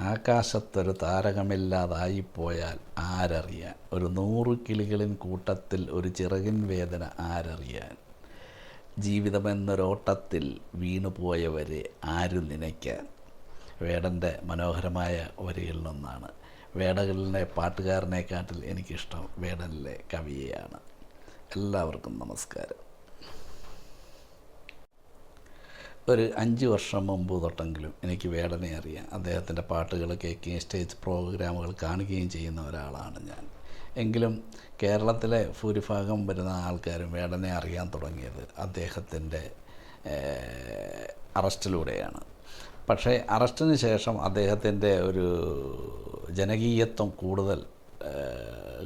ആകാശത്തൊരു താരകമില്ലാതായിപ്പോയാൽ ആരറിയാൻ? ഒരു നൂറ് കിളികളിൻ കൂട്ടത്തിൽ ഒരു ചിറകിൻ വേദന ആരറിയാൻ? ജീവിതമെന്നൊരോട്ടത്തിൽ വീണുപോയവരെ ആരും നനയ്ക്കാൻ? വേടന്റെ മനോഹരമായ വരികളിൽ നിന്നാണ്. വേടകളിലെ പാട്ടുകാരനെക്കാട്ടിൽ എനിക്കിഷ്ടം വേടനിലെ കവിയെയാണ്. എല്ലാവർക്കും നമസ്കാരം. ഒരു അഞ്ച് വർഷം മുമ്പ് തൊട്ടെങ്കിലും എനിക്ക് വേടനെ അറിയാം അദ്ദേഹത്തിന്റെ പാട്ടുകൾ കേൾക്കുകയും സ്റ്റേജ് പ്രോഗ്രാമുകൾ കാണുകയും ചെയ്യുന്ന ഒരാളാണ് ഞാൻ. എങ്കിലും കേരളത്തിലെ ഭൂരിഭാഗം വരുന്ന ആൾക്കാരും വേടനെ അറിയാൻ തുടങ്ങിയത് അദ്ദേഹത്തിന്റെ അറസ്റ്റിലൂടെയാണ്. പക്ഷേ അറസ്റ്റിന് ശേഷം അദ്ദേഹത്തിന്റെ ഒരു ജനകീയത്വം കൂടുതൽ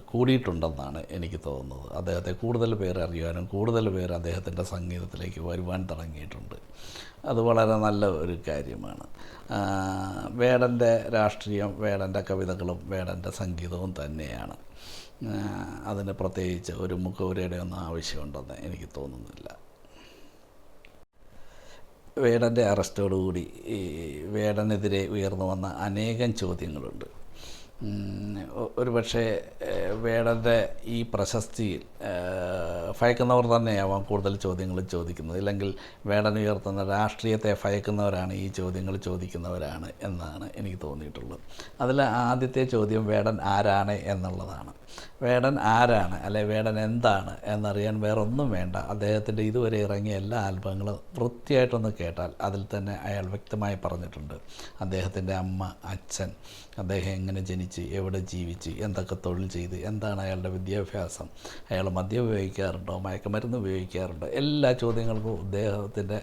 കൂടിയിട്ടുണ്ടെന്നാണ് എനിക്ക് തോന്നുന്നത്. അദ്ദേഹത്തെ കൂടുതൽ പേർ അറിയാനും കൂടുതൽ പേർ അദ്ദേഹത്തിന്റെ സംഗീതത്തിലേക്ക് വരുവാൻ തുടങ്ങിയിട്ടുണ്ട്. അത് വളരെ നല്ല ഒരു കാര്യമാണ്. വേടന്റെ രാഷ്ട്രീയം വേടന്റെ കവിതകളും വേടന്റെ സംഗീതവും തന്നെയാണ്. അതിന് പ്രത്യേകിച്ച് ഒരു മുഖവുരയുടെ ഒന്നും ആവശ്യമുണ്ടെന്ന് എനിക്ക് തോന്നുന്നില്ല. വേടന്റെ അറസ്റ്റോടുകൂടി വേടനെതിരെ ഉയർന്നു വന്ന അനേകം ചോദ്യങ്ങളുണ്ട്. ഒരു പക്ഷേ വേടന്റെ ഈ പ്രശസ്തിയിൽ ഭയക്കുന്നവർ തന്നെയാവാം കൂടുതൽ ചോദ്യങ്ങൾ ചോദിക്കുന്നത്. ഇല്ലെങ്കിൽ വേടൻ ഉയർത്തുന്ന രാഷ്ട്രീയത്തെ ഭയക്കുന്നവരാണ് ഈ ചോദ്യങ്ങൾ ചോദിക്കുന്നവരാണ് എന്നാണ് എനിക്ക് തോന്നിയിട്ടുള്ളത്. അതിൽ ആദ്യത്തെ ചോദ്യം വേടൻ ആരാണ് എന്നുള്ളതാണ്. വേടൻ ആരാണ് അല്ലെ വേടൻ എന്താണ് എന്നറിയാൻ വേറൊന്നും വേണ്ട. അദ്ദേഹത്തിന്റെ ഇതുവരെ ഇറങ്ങിയ എല്ലാ ആൽബങ്ങളും വൃത്തിയായിട്ടൊന്ന് കേട്ടാൽ അതിൽ തന്നെ അയാൾ വ്യക്തമായി പറഞ്ഞിട്ടുണ്ട്. അദ്ദേഹത്തിന്റെ അമ്മ അച്ഛൻ അദ്ദേഹം എങ്ങനെ ജനിച്ച് എവിടെ ജീവിച്ച് എന്തൊക്കെ തൊഴിൽ ചെയ്ത് എന്താണ് അയാളുടെ വിദ്യാഭ്യാസം? അയാൾ മദ്യം ഉപയോഗിക്കാറുണ്ടോ? മയക്കുമരുന്ന് ഉപയോഗിക്കാറുണ്ടോ? എല്ലാ ചോദ്യങ്ങൾക്കും അദ്ദേഹത്തിന്റെ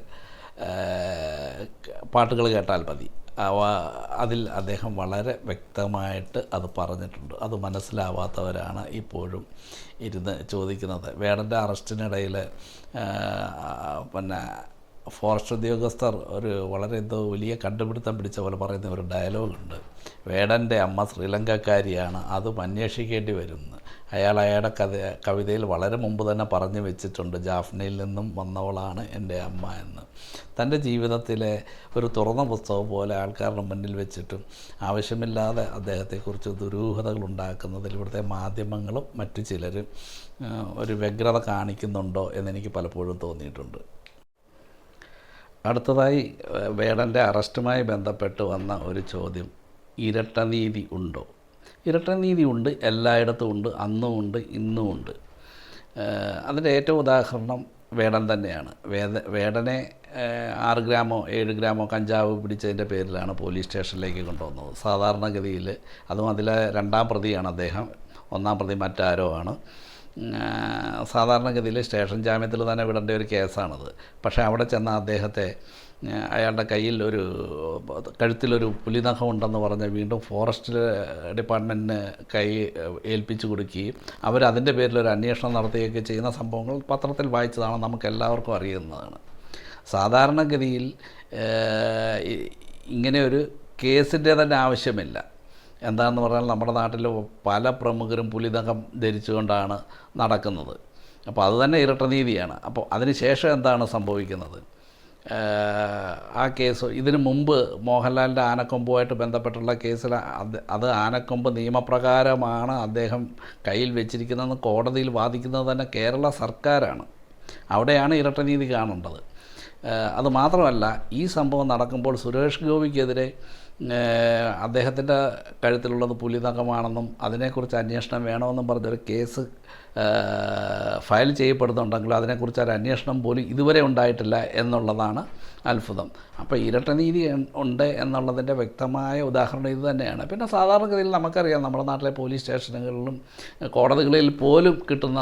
പാട്ടുകൾ കേട്ടാൽ മതി. അതിൽ അദ്ദേഹം വളരെ വ്യക്തമായിട്ട് അത് പറഞ്ഞിട്ടുണ്ട്. അത് മനസ്സിലാവാത്തവരാണ് ഇപ്പോഴും ഇരുന്ന് ചോദിക്കുന്നത്. വേടന്റെ അറസ്റ്റിനിടയിൽ പിന്നെ ഫോറസ്റ്റ് ഉദ്യോഗസ്ഥർ ഒരു വളരെ എന്തോ വലിയ കണ്ടുപിടുത്തം പിടിച്ച പോലെ പറയുന്ന ഒരു ഡയലോഗുണ്ട്. വേടന്റെ അമ്മ ശ്രീലങ്കക്കാരിയാണ് അതും അന്വേഷിക്കേണ്ടി വരുന്നു. അയാൾ അയാളുടെ കഥ കവിതയിൽ വളരെ മുമ്പ് തന്നെ പറഞ്ഞു വെച്ചിട്ടുണ്ട് ജാഫ്നയിൽ നിന്നും വന്നവളാണ് എന്റെ അമ്മ എന്ന്. തന്റെ ജീവിതത്തിലെ ഒരു തുറന്ന പുസ്തകം പോലെ ആൾക്കാരുടെ മുന്നിൽ വെച്ചിട്ടും ആവശ്യമില്ലാതെ അദ്ദേഹത്തെക്കുറിച്ച് ദുരൂഹതകൾ ഉണ്ടാക്കുന്നതിൽ ഇവിടുത്തെ മാധ്യമങ്ങളും മറ്റു ചിലരും ഒരു വ്യഗ്രത കാണിക്കുന്നുണ്ടോ എന്നെനിക്ക് പലപ്പോഴും തോന്നിയിട്ടുണ്ട്. അടുത്തതായി വേടന്റെ അറസ്റ്റുമായി ബന്ധപ്പെട്ട് വന്ന ഒരു ചോദ്യം. ഇരട്ടനീതി ഉണ്ടോ? ഇരട്ടനീതി ഉണ്ട് എല്ലായിടത്തും ഉണ്ട് അന്നും ഉണ്ട് ഇന്നും ഉണ്ട്. അതിന്റെ ഏറ്റവും ഉദാഹരണം വേടൻ തന്നെയാണ്. വേദ വേടനെ ആറ് ഗ്രാമോ ഏഴ് ഗ്രാമോ കഞ്ചാവ് പിടിച്ചതിന്റെ പേരിലാണ് പോലീസ് സ്റ്റേഷനിലേക്ക് കൊണ്ടുവന്നത്. സാധാരണഗതിയിൽ അതും അതിലെ രണ്ടാം പ്രതിയാണ് അദ്ദേഹം. ഒന്നാം പ്രതി മറ്റാരോ ആണ്. സാധാരണഗതിയിൽ സ്റ്റേഷൻ ജാമ്യത്തിൽ തന്നെ വിടേണ്ട ഒരു കേസാണത്. പക്ഷേ അവിടെ ചെന്ന അദ്ദേഹത്തെ അയാളുടെ കയ്യിൽ ഒരു കഴുത്തിലൊരു പുലിനഖം ഉണ്ടെന്ന് പറഞ്ഞ് വീണ്ടും ഫോറസ്റ്റ് ഡിപ്പാർട്ട്മെന്റിന് കൈ ഏൽപ്പിച്ചു കൊടുക്കുകയും അവരതിന്റെ പേരിൽ ഒരു അന്വേഷണം നടത്തുകയൊക്കെ ചെയ്യുന്ന സംഭവങ്ങൾ പത്രത്തിൽ വായിച്ചതാണ് നമുക്ക് എല്ലാവർക്കും അറിയുന്നതാണ്. സാധാരണഗതിയിൽ ഇങ്ങനെ ഒരു കേസിന്റെ തന്നെ ആവശ്യമില്ല. എന്താണെന്ന് പറഞ്ഞാൽ നമ്മുടെ നാട്ടിൽ പല പ്രമുഖരും പുലിതകം ധരിച്ചുകൊണ്ടാണ് നടക്കുന്നത്. അപ്പോൾ അത് തന്നെ ഇരട്ടനീതിയാണ് അപ്പോൾ അതിന് ശേഷം എന്താണ് സംഭവിക്കുന്നത്? ആ കേസ് ഇതിനു മുമ്പ് മോഹൻലാലിന്റെ ആനക്കൊമ്പുമായിട്ട് ബന്ധപ്പെട്ടുള്ള കേസിൽ അത് ആനക്കൊമ്പ് നിയമപ്രകാരമാണ് അദ്ദേഹം കയ്യിൽ വെച്ചിരിക്കുന്നതെന്ന് കോടതിയിൽ വാദിക്കുന്നത് തന്നെ കേരള സർക്കാരാണ്. അവിടെയാണ് ഇരട്ടനീതി കാണേണ്ടത്. അതുമാത്രമല്ല അത് മാത്രമല്ല ഈ സംഭവം നടക്കുമ്പോൾ സുരേഷ് ഗോപിക്കെതിരെ അദ്ദേഹത്തിന്റെ കഴുത്തിലുള്ളത് പുലിനഖമാണെന്നും അതിനെക്കുറിച്ച് അന്വേഷണം വേണമെന്നും പറഞ്ഞൊരു കേസ് ഫയൽ ചെയ്യപ്പെടുന്നുണ്ടെങ്കിലും അതിനെക്കുറിച്ച് ഒരു അന്വേഷണം പോലും ഇതുവരെ ഉണ്ടായിട്ടില്ല എന്നുള്ളതാണ് അത്ഭുതം. അപ്പോൾ ഇരട്ടനീതി ഉണ്ട് എന്നുള്ളതിന്റെ വ്യക്തമായ ഉദാഹരണം ഇത് തന്നെയാണ്. പിന്നെ സാധാരണഗതിയിൽ നമുക്കറിയാം നമ്മുടെ നാട്ടിലെ പോലീസ് സ്റ്റേഷനുകളിലും കോടതികളിൽ പോലും കിട്ടുന്ന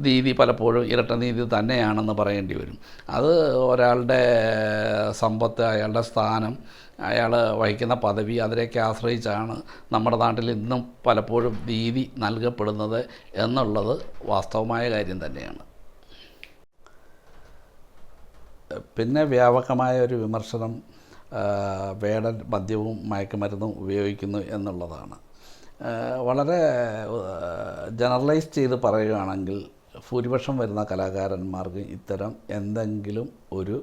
നീതി പലപ്പോഴും ഇരട്ടനീതി തന്നെയാണെന്ന് പറയേണ്ടി വരും. അത് ഒരാളുടെ സമ്പത്ത് അയാളുടെ സ്ഥാനം അയാൾ വഹിക്കുന്ന പദവി അതിലേക്ക് ആശ്രയിച്ചാണ് നമ്മുടെ നാട്ടിൽ ഇന്നും പലപ്പോഴും നീതി നൽകപ്പെടുന്നത് എന്നുള്ളത് വാസ്തവമായ കാര്യം തന്നെയാണ്. പിന്നെ വ്യാപകമായ ഒരു വിമർശനം വേടൻ മദ്യവും മയക്കുമരുന്നും ഉപയോഗിക്കുന്നു എന്നുള്ളതാണ്. വളരെ ജനറലൈസ് ചെയ്ത് പറയുകയാണെങ്കിൽ ഭൂരിപക്ഷം വരുന്ന കലാകാരന്മാർക്ക് ഇത്തരം എന്തെങ്കിലും ഒരു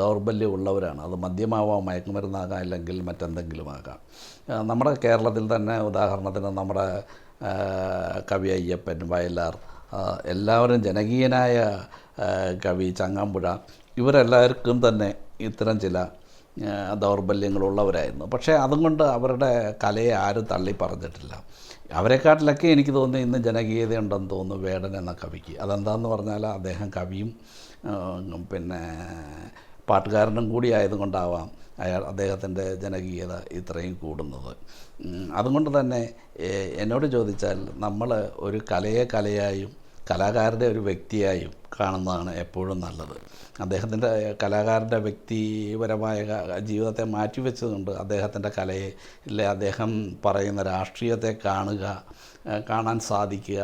ദൗർബല്യമുള്ളവരാണ്. അത് മദ്യമാവാം മയക്കുമരുന്നാകാം അല്ലെങ്കിൽ മറ്റെന്തെങ്കിലും ആകാം നമ്മുടെ കേരളത്തിൽ തന്നെ ഉദാഹരണത്തിന് നമ്മുടെ കവി അയ്യപ്പൻ വയലാർ എല്ലാവരും ജനകീയനായ കവി ചങ്ങാമ്പുഴ ഇവരെല്ലാവർക്കും തന്നെ ഇത്തരം ചില ദൗർബല്യങ്ങളുള്ളവരായിരുന്നു. പക്ഷേ അതുകൊണ്ട് അവരുടെ കലയെ ആരും തള്ളി പറഞ്ഞിട്ടില്ല അവരെക്കാട്ടിലൊക്കെ എനിക്ക് തോന്നുന്നു ഇന്ന് ജനകീയതയുണ്ടെന്ന് തോന്നുന്നു വേടൻ എന്ന കവിക്ക്. അതെന്താണെന്ന് പറഞ്ഞാൽ അദ്ദേഹം കവിയും പിന്നെ പാട്ടുകാരനും കൂടി ആയതുകൊണ്ടാവാം അയാൾ അദ്ദേഹത്തിന്റെ ജനകീയത ഇത്രയും കൂടുന്നത്. അതുകൊണ്ട് തന്നെ എന്നോട് ചോദിച്ചാൽ നമ്മൾ ഒരു കലയെ കലയായും കലാകാരന്റെ ഒരു വ്യക്തിയായും കാണുന്നതാണ് എപ്പോഴും നല്ലത്. അദ്ദേഹത്തിന്റെ കലാകാരന്റെ വ്യക്തിപരമായ ജീവിതത്തെ മാറ്റിവെച്ചതുകൊണ്ട് അദ്ദേഹത്തിന്റെ കലയെ ഇല്ലെ അദ്ദേഹം പറയുന്ന രാഷ്ട്രീയത്തെ കാണുക കാണാൻ സാധിക്കുക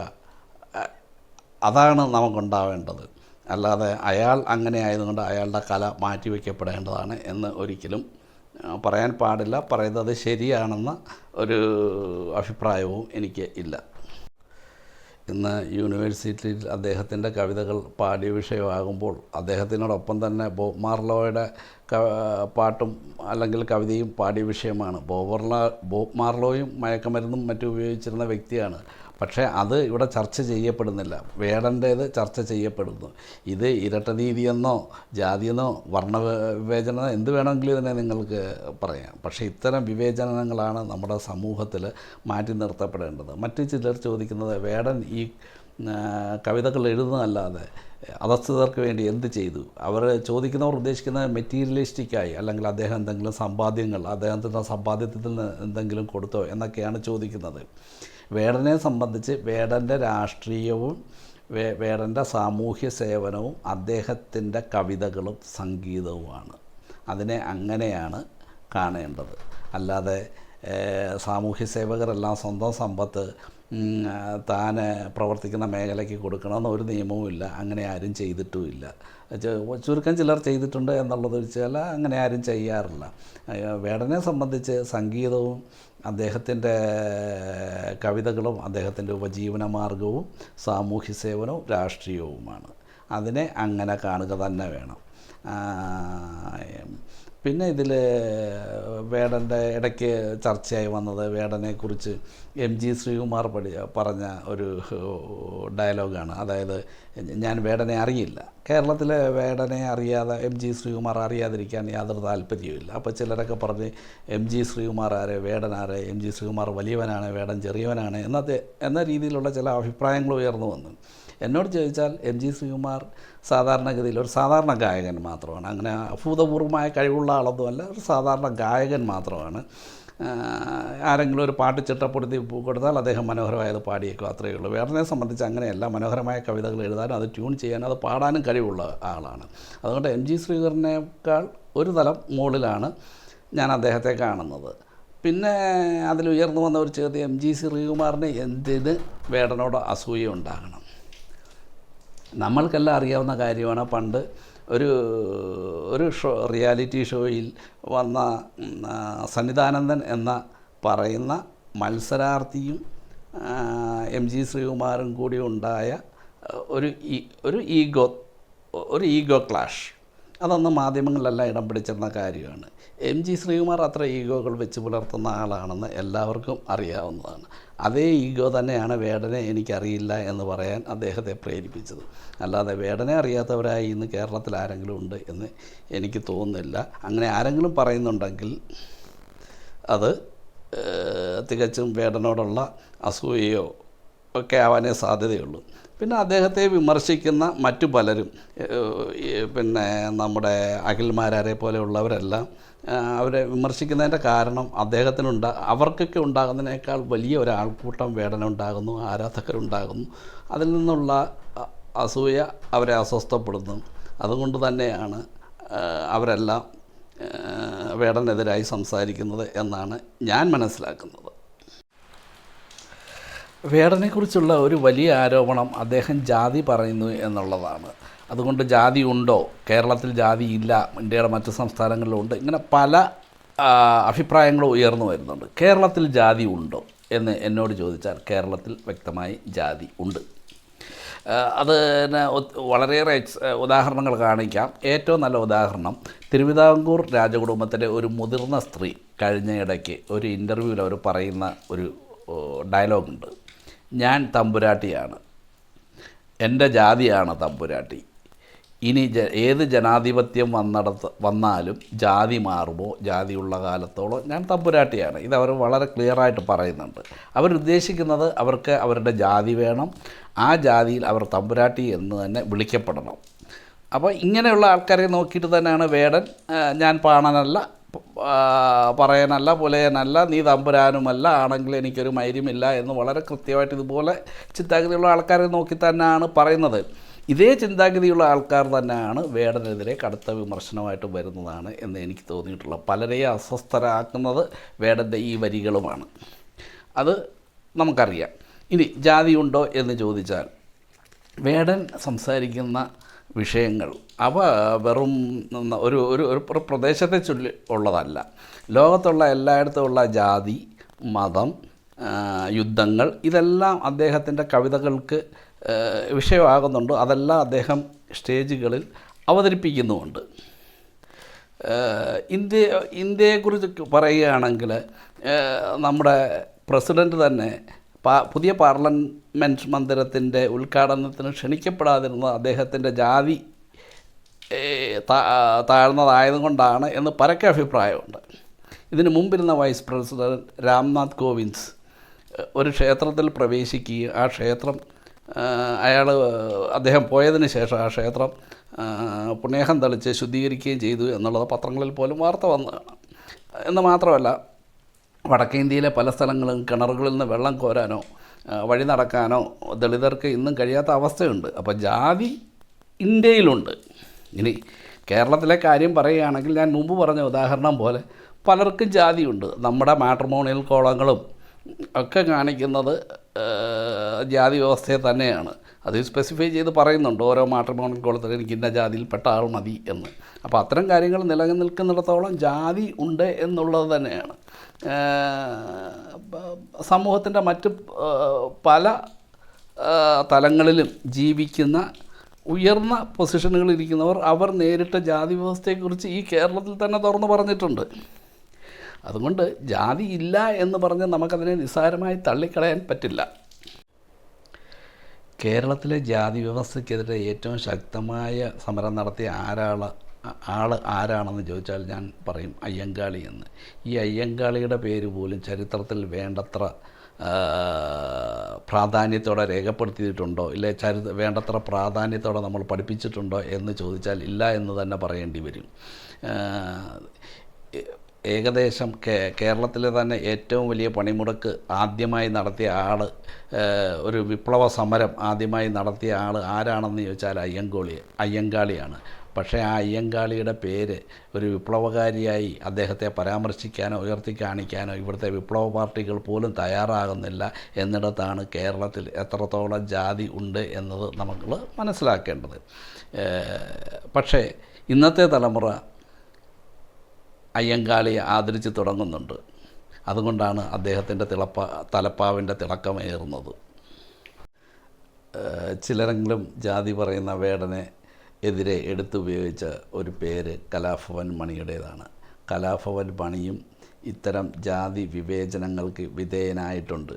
അതാണ് നമുക്കുണ്ടാവേണ്ടത്. അല്ലാതെ അയാൾ അങ്ങനെ ആയതുകൊണ്ട് അയാളുടെ കല മാറ്റിവെക്കപ്പെടേണ്ടതാണ് എന്ന് ഒരിക്കലും പറയാൻ പാടില്ല. പറയുന്നത് ശരിയാണെന്ന ഒരു അഭിപ്രായവും എനിക്ക് ഇല്ല. ഇന്ന് യൂണിവേഴ്സിറ്റിയിൽ അദ്ദേഹത്തിന്റെ കവിതകൾ പാഠ്യ വിഷയമാകുമ്പോൾ അദ്ദേഹത്തിനോടൊപ്പം തന്നെ ബോബ് മാർലോയുടെ പാട്ടും അല്ലെങ്കിൽ കവിതയും പാഠ്യ വിഷയമാണ്. ബോബർല ബോബ് മാർലോയും മയക്കമരുന്നും മറ്റും ഉപയോഗിച്ചിരുന്ന വ്യക്തിയാണ് പക്ഷേ അത് ഇവിടെ ചർച്ച ചെയ്യപ്പെടുന്നില്ല. വേടന്റേത് ചർച്ച ചെയ്യപ്പെടുന്നു. ഇത് ഇരട്ടനീതിയെന്നോ ജാതിയെന്നോ വർണ വിവേചനമോ എന്ത് വേണമെങ്കിലും ഇതിനെ നിങ്ങൾക്ക് പറയാം. പക്ഷേ ഇത്തരം വിവേചനങ്ങളാണ് നമ്മുടെ സമൂഹത്തിൽ മാറ്റി നിർത്തപ്പെടേണ്ടത്. മറ്റു ചിലർ ചോദിക്കുന്നത് വേടൻ ഈ കവിതകൾ എഴുതുന്നതല്ലാതെ അധസ്ഥിതർക്ക് വേണ്ടി എന്ത് ചെയ്തു? അവർ ചോദിക്കുന്നവർ ഉദ്ദേശിക്കുന്നത് മെറ്റീരിയലിസ്റ്റിക്കായി അല്ലെങ്കിൽ അദ്ദേഹം എന്തെങ്കിലും സമ്പാദ്യങ്ങൾ അദ്ദേഹത്തിന്റെ സമ്പാദ്യത്തിൽ നിന്ന് എന്തെങ്കിലും കൊടുത്തോ എന്നൊക്കെയാണ് ചോദിക്കുന്നത്. വേടനെ സംബന്ധിച്ച് വേടന്റെ രാഷ്ട്രീയവും വേ വേടന്റെ സാമൂഹ്യ സേവനവും അദ്ദേഹത്തിന്റെ കവിതകളും സംഗീതവുമാണ്. അതിനെ അങ്ങനെയാണ് കാണേണ്ടത്. അല്ലാതെ സാമൂഹ്യ സേവകരെല്ലാം സ്വന്തം സമ്പത്ത് താൻ പ്രവർത്തിക്കുന്ന മേഖലയ്ക്ക് കൊടുക്കണമെന്ന് ഒരു നിയമവുമില്ല. അങ്ങനെ ആരും ചെയ്തിട്ടുമില്ല. ചുരുക്കം ചിലർ ചെയ്തിട്ടുണ്ട് എന്നുള്ളത് വെച്ചാൽ അങ്ങനെ ആരും ചെയ്യാറില്ല. വേടനെ സംബന്ധിച്ച് സംഗീതവും അദ്ദേഹത്തിന്റെ കവിതകളും അദ്ദേഹത്തിന്റെ ഉപജീവന മാർഗവും സാമൂഹ്യ സേവനവും രാഷ്ട്രീയവുമാണ്. അതിനെ അങ്ങനെ കാണുക തന്നെ വേണം. പിന്നെ ഇതിൽ വേടന്റെ ഇടയ്ക്ക് ചർച്ചയായി വന്നത് വേടനെക്കുറിച്ച് എം ജി ശ്രീകുമാർ പഠി പറഞ്ഞ ഒരു ഡയലോഗാണ്. അതായത് ഞാൻ വേടനെ അറിയില്ല. കേരളത്തിലെ വേടനെ അറിയാതെ എം ജി ശ്രീകുമാർ അറിയാതിരിക്കാൻ യാതൊരു താല്പര്യവുമില്ല. അപ്പോൾ ചിലരൊക്കെ പറഞ്ഞ് എം ജി ശ്രീകുമാർ ആരെ വേടൻ ആരെ എം ജി ശ്രീകുമാർ വലിയവനാണ് വേടൻ ചെറിയവനാണ് എന്നത്തെ എന്ന രീതിയിലുള്ള ചില അഭിപ്രായങ്ങൾ ഉയർന്നു വന്നു. എന്നോട് ചോദിച്ചാൽ എം ജി ശ്രീകുമാർ സാധാരണഗതിയിൽ ഒരു സാധാരണ ഗായകൻ മാത്രമാണ്. അങ്ങനെ അഭൂതപൂർവമായ കഴിവുള്ള ആളൊന്നുമല്ല ഒരു സാധാരണ ഗായകൻ മാത്രമാണ്. ആരെങ്കിലും ഒരു പാട്ട് ചിട്ടപ്പെടുത്തി കൊടുത്താൽ അദ്ദേഹം മനോഹരമായത് പാടിയേക്കും അത്രയേ ഉള്ളൂ. വേറെ സംബന്ധിച്ച് അങ്ങനെയല്ല മനോഹരമായ കവിതകൾ എഴുതാനും അത് ട്യൂൺ ചെയ്യാനും അത് പാടാനും കഴിവുള്ള ആളാണ്. അതുകൊണ്ട് എം ജി ശ്രീധരനേക്കാൾ ഒരു തലം മുകളിലാണ് ഞാൻ അദ്ദേഹത്തെ കാണുന്നത്. പിന്നെ അതിൽ ഉയർന്നു വന്ന ഒരു ചോദ്യം എം ജി ശ്രീകുമാറിന് എന്തിന് വേടനോട് അസൂയ ഉണ്ടാകണം? നമ്മൾക്കെല്ലാം അറിയാവുന്ന കാര്യമാണ്. പണ്ട് ഒരു ഒരു ഷോ റിയാലിറ്റി ഷോയിൽ വന്ന സന്നിധാനന്ദൻ എന്ന പറയുന്ന മത്സരാർത്ഥിയും എം ജി ശ്രീകുമാറും കൂടി ഉണ്ടായ ഒരു ഒരു ഈഗോ ഒരു ഈഗോ ക്ലാഷ്. അതൊന്ന് മാധ്യമങ്ങളിലെല്ലാം ഇടം പിടിച്ചിരുന്ന കാര്യമാണ്. എം ജി ശ്രീകുമാർ അത്ര ഈഗോകൾ വെച്ച് പുലർത്തുന്ന ആളാണെന്ന് എല്ലാവർക്കും അറിയാവുന്നതാണ്. അതേ ഈഗോ തന്നെയാണ് വേടനെ എനിക്കറിയില്ല എന്ന് പറയാൻ അദ്ദേഹത്തെ പ്രേരിപ്പിച്ചത്. അല്ലാതെ വേടനെ അറിയാത്തവരായി ഇന്ന് കേരളത്തിൽ ആരെങ്കിലും ഉണ്ട് എന്ന് എനിക്ക് തോന്നുന്നില്ല. അങ്ങനെ ആരെങ്കിലും പറയുന്നുണ്ടെങ്കിൽ അത് തികച്ചും വേടനോടുള്ള അസൂയയോ ഒക്കെ ആവാനേ സാധ്യതയുള്ളൂ. പിന്നെ അദ്ദേഹത്തെ വിമർശിക്കുന്ന മറ്റു പലരും പിന്നെ നമ്മുടെ അഖിൽമാരെ പോലെയുള്ളവരെല്ലാം ആഹ്, അവരെ വിമർശിക്കുന്നതിന്റെ കാരണം അദ്ദേഹത്തിനുണ്ട അവർക്കൊക്കെ ഉണ്ടാകുന്നതിനേക്കാൾ വലിയ ഒരു ആൾക്കൂട്ടം വേടനുണ്ടാകുന്നു ആരാധകരുണ്ടാകുന്നു. അതിൽ നിന്നുള്ള അസൂയ അവരെ അസ്വസ്ഥപ്പെടുന്നു. അതുകൊണ്ട് തന്നെയാണ് അവരെല്ലാം വേടനെതിരായി സംസാരിക്കുന്നത് എന്നാണ് ഞാൻ മനസ്സിലാക്കുന്നത്. വേടനെക്കുറിച്ചുള്ള ഒരു വലിയ ആരോപണം അദ്ദേഹം ജാതി പറയുന്നു എന്നുള്ളതാണ്. അതുകൊണ്ട് ജാതി ഉണ്ടോ കേരളത്തിൽ ജാതി ഇല്ല ഇന്ത്യയുടെ മറ്റു സംസ്ഥാനങ്ങളിലുണ്ട്. ഇങ്ങനെ പല അഭിപ്രായങ്ങളും ഉയർന്നു വരുന്നുണ്ട്. കേരളത്തിൽ ജാതി ഉണ്ടോ എന്ന് എന്നോട് ചോദിച്ചാൽ കേരളത്തിൽ വ്യക്തമായി ജാതി ഉണ്ട്. അത് വളരെയേറെ ഉദാഹരണങ്ങൾ കാണിക്കാം. ഏറ്റവും നല്ല ഉദാഹരണം തിരുവിതാംകൂർ രാജകുടുംബത്തിലെ ഒരു മുതിർന്ന സ്ത്രീ കഴിഞ്ഞ ഇടയ്ക്ക് ഒരു ഇന്റർവ്യൂവിൽ അവർ പറയുന്ന ഒരു ഡയലോഗുണ്ട് ഞാൻ തമ്പുരാട്ടിയാണ്. എന്റെ ജാതിയാണ് തമ്പുരാട്ടി. ഇനി ജ ഏത് ജനാധിപത്യം വന്നിടത്ത് വന്നാലും ജാതി മാറുമോ? ജാതിയുള്ള കാലത്തോളം ഞാൻ തമ്പുരാട്ടിയാണ്. ഇത് അവർ വളരെ ക്ലിയറായിട്ട് പറയുന്നുണ്ട്. അവരുദ്ദേശിക്കുന്നത് അവർക്ക് അവരുടെ ജാതി വേണം. ആ ജാതിയിൽ അവർ തമ്പുരാട്ടി എന്ന് തന്നെ വിളിക്കപ്പെടണം. അപ്പോൾ ഇങ്ങനെയുള്ള ആൾക്കാരെ നോക്കിയിട്ട് തന്നെയാണ് വേടൻ ഞാൻ പാണനല്ല പറയാനല്ല പുലയനല്ല നീ തമ്പുരാനുമല്ല ആണെങ്കിൽ എനിക്കൊരു മൈര്യമില്ല എന്ന് വളരെ കൃത്യമായിട്ട് ഇതുപോലെ ചിന്താഗതിയുള്ള ആൾക്കാരെ നോക്കി തന്നെയാണ് പറയുന്നത്. ഇതേ ചിന്താഗതിയുള്ള ആൾക്കാർ തന്നെയാണ് വേടനെതിരെ കടുത്ത വിമർശനമായിട്ട് വരുന്നതാണ് എന്ന് എനിക്ക് തോന്നിയിട്ടുള്ള പലരെയും അസ്വസ്ഥരാക്കുന്നത് വേടന്റെ ഈ വരികളുമാണ്. അത് നമുക്കറിയാം. ഇനി ജാതിയുണ്ടോ എന്ന് ചോദിച്ചാൽ വേടൻ സംസാരിക്കുന്ന വിഷയങ്ങൾ അവ വെറും ഒരു ഒരു ഒരു പ്രദേശത്തെ ചൊല്ലി ഉള്ളതല്ല. ലോകത്തുള്ള എല്ലായിടത്തുമുള്ള ജാതി മതം യുദ്ധങ്ങൾ ഇതെല്ലാം അദ്ദേഹത്തിന്റെ കവിതകൾക്ക് വിഷയമാകുന്നുണ്ട്. അതെല്ലാം അദ്ദേഹം സ്റ്റേജുകളിൽ അവതരിപ്പിക്കുന്നുമുണ്ട്. ഇന്ത്യ ഇന്ത്യയെക്കുറിച്ച് പറയുകയാണെങ്കിൽ നമ്മുടെ പ്രസിഡന്റ് തന്നെ പാ പുതിയ പാർലമെന്റ് മന്ദിരത്തിന്റെ ഉദ്ഘാടനത്തിന് ക്ഷണിക്കപ്പെടാതിരുന്ന അദ്ദേഹത്തിന്റെ ജാതി താഴ്ന്നതായതുകൊണ്ടാണ് എന്ന് പരക്കെ അഭിപ്രായമുണ്ട്. ഇതിന് മുമ്പിരുന്ന വൈസ് പ്രസിഡന്റ് രാംനാഥ് കോവിന്ദ്സ് ഒരു ക്ഷേത്രത്തിൽ പ്രവേശിക്കുകയും ആ ക്ഷേത്രം അയാൾ അദ്ദേഹം പോയതിന് ശേഷം ആ ക്ഷേത്രം പുണ്യേഹം തളിച്ച് ശുദ്ധീകരിക്കുകയും ചെയ്തു എന്നുള്ളത് പത്രങ്ങളിൽ പോലും വാർത്ത വന്നതാണ് എന്ന് മാത്രമല്ല വടക്കേ ഇന്ത്യയിലെ പല സ്ഥലങ്ങളും കിണറുകളിൽ നിന്ന് വെള്ളം കോരാനോ വഴി നടക്കാനോ ദളിതർക്ക് ഇന്നും കഴിയാത്ത അവസ്ഥയുണ്ട്. അപ്പോൾ ജാതി ഇന്ത്യയിലുണ്ട്. ഇനി കേരളത്തിലെ കാര്യം പറയുകയാണെങ്കിൽ ഞാൻ മുമ്പ് പറഞ്ഞ ഉദാഹരണം പോലെ പലർക്കും ജാതിയുണ്ട്. നമ്മുടെ മാട്രിമോണിയൽ കോളങ്ങളും ഒക്കെ കാണിക്കുന്നത് ജാതി വ്യവസ്ഥയെ തന്നെയാണ്. അത് സ്പെസിഫൈ ചെയ്ത് പറയുന്നുണ്ട്. ഓരോ മാട്രിമോണിയൽ കോളത്തിൽ എനിക്ക് ഇന്ന ജാതിയിൽപ്പെട്ട ആൾ മതി എന്ന്. അപ്പോൾ അത്തരം കാര്യങ്ങൾ നിലനിൽക്കുന്നിടത്തോളം ജാതി ഉണ്ട് എന്നുള്ളത് തന്നെയാണ്. സമൂഹത്തിന്റെ മറ്റ് പല തലങ്ങളിലും ജീവിക്കുന്ന ഉയർന്ന പൊസിഷനുകളിൽ ഇരിക്കുന്നവർ അവർ നേരിട്ട ജാതി വ്യവസ്ഥയെക്കുറിച്ച് ഈ കേരളത്തിൽ തന്നെ തുറന്നു പറഞ്ഞിട്ടുണ്ട്. അതുകൊണ്ട് ജാതി ഇല്ല എന്ന് പറഞ്ഞ് നമുക്കതിനെ നിസ്സാരമായി തള്ളിക്കളയാൻ പറ്റില്ല. കേരളത്തിലെ ജാതി വ്യവസ്ഥയ്ക്കെതിരെ ഏറ്റവും ശക്തമായ സമരം നടത്തിയ ആരാള ആൾ ആരാണെന്ന് ചോദിച്ചാൽ ഞാൻ പറയും അയ്യങ്കാളി എന്ന്. ഈ അയ്യങ്കാളിയുടെ പേര് പോലും ചരിത്രത്തിൽ വേണ്ടത്ര പ്രാധാന്യത്തോടെ രേഖപ്പെടുത്തിയിട്ടുണ്ടോ? ഇല്ലെ ചരി വേണ്ടത്ര പ്രാധാന്യത്തോടെ നമ്മൾ പഠിപ്പിച്ചിട്ടുണ്ടോ എന്ന് ചോദിച്ചാൽ ഇല്ല എന്ന് തന്നെ പറയേണ്ടി വരും. ഏകദേശം കേ കേരളത്തിലെ തന്നെ ഏറ്റവും വലിയ പണിമുടക്ക് ആദ്യമായി നടത്തിയ ആൾ ഒരു വിപ്ലവ സമരം ആദ്യമായി നടത്തിയ ആൾ ആരാണെന്ന് ചോദിച്ചാൽ അയ്യങ്കോളി അയ്യങ്കാളിയാണ്. പക്ഷേ ആ അയ്യങ്കാളിയുടെ പേര് ഒരു വിപ്ലവകാരിയായി അദ്ദേഹത്തെ പരാമർശിക്കാനോ ഉയർത്തി കാണിക്കാനോ ഇവിടുത്തെ വിപ്ലവ പാർട്ടികൾ പോലും തയ്യാറാകുന്നില്ല എന്നിടത്താണ് കേരളത്തിൽ എത്രത്തോളം ജാതി ഉണ്ട് എന്നത് നമ്മൾ മനസ്സിലാക്കേണ്ടത്. പക്ഷേ ഇന്നത്തെ തലമുറ അയ്യങ്കാളിയെ ആദരിച്ച് തുടങ്ങുന്നുണ്ട്. അതുകൊണ്ടാണ് അദ്ദേഹത്തിന്റെ തിളപ്പ തലപ്പാവിന്റെ തിളക്കമേറുന്നത്. ചിലരെങ്കിലും ജാതി പറയുന്ന വേടനെ എതിരെ എടുത്തുപയോഗിച്ച ഒരു പേര് കലാഭവൻ മണിയുടേതാണ്. കലാഭവൻ മണിയും ഇത്തരം ജാതി വിവേചനങ്ങൾക്ക് വിധേയനായിട്ടുണ്ട്.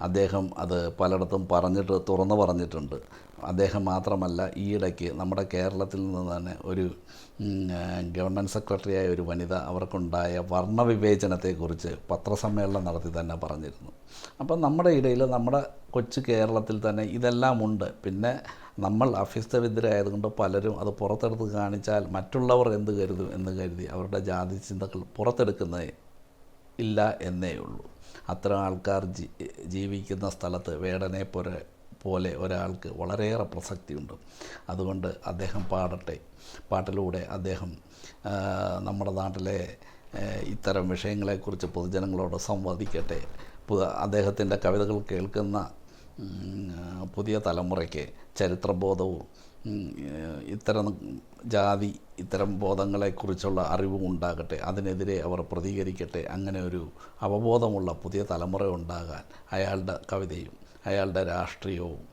അദ്ദേഹം അത് പലയിടത്തും പറഞ്ഞിട്ട് തുറന്നു പറഞ്ഞിട്ടുണ്ട്. അദ്ദേഹം മാത്രമല്ല ഈയിടയ്ക്ക് നമ്മുടെ കേരളത്തിൽ നിന്ന് തന്നെ ഒരു ഗവൺമെന്റ് സെക്രട്ടറിയായ ഒരു വനിത അവർക്കുണ്ടായ വർണവിവേചനത്തെക്കുറിച്ച് പത്രസമ്മേളനം നടത്തി തന്നെ പറഞ്ഞിരുന്നു. അപ്പം നമ്മുടെ ഇടയിൽ നമ്മുടെ കൊച്ചു കേരളത്തിൽ തന്നെ ഇതെല്ലാം ഉണ്ട്. പിന്നെ നമ്മൾ അഭ്യസ്തവിദ്യരായതുകൊണ്ട് പലരും അത് പുറത്തെടുത്ത് കാണിച്ചാൽ മറ്റുള്ളവർ എന്ത് കരുതും എന്ന് കരുതി അവരുടെ ജാതി ചിന്തകൾ പുറത്തെടുക്കുന്നത് ഇല്ല എന്നേ ഉള്ളൂ. അത്തരം ആൾക്കാർ ജീവിക്കുന്ന സ്ഥലത്ത് വേടനെ പോലെ പോലെ ഒരാൾക്ക് വളരെയേറെ പ്രസക്തിയുണ്ട്. അതുകൊണ്ട് അദ്ദേഹം പാടട്ടെ. പാട്ടിലൂടെ അദ്ദേഹം നമ്മുടെ നാട്ടിലെ ഇത്തരം വിഷയങ്ങളെക്കുറിച്ച് പൊതുജനങ്ങളോട് സംവദിക്കട്ടെ. അദ്ദേഹത്തിന്റെ കവിതകൾ കേൾക്കുന്ന പുതിയ തലമുറയ്ക്ക് ചരിത്രബോധവും ഇത്തരം ജാതി ഇത്തരം ബോധങ്ങളെക്കുറിച്ചുള്ള അറിവും ഉണ്ടാകട്ടെ. അതിനെതിരെ അവർ പ്രതികരിക്കട്ടെ. അങ്ങനെ ഒരു അവബോധമുള്ള പുതിയ തലമുറ ഉണ്ടാകാൻ അയാളുടെ കവിതയും അയാളുടെ രാഷ്ട്രീയവും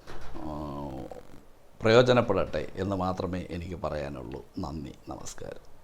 പ്രയോജനപ്പെടട്ടെ എന്ന് മാത്രമേ എനിക്ക് പറയാനുള്ളൂ. നന്ദി. നമസ്കാരം.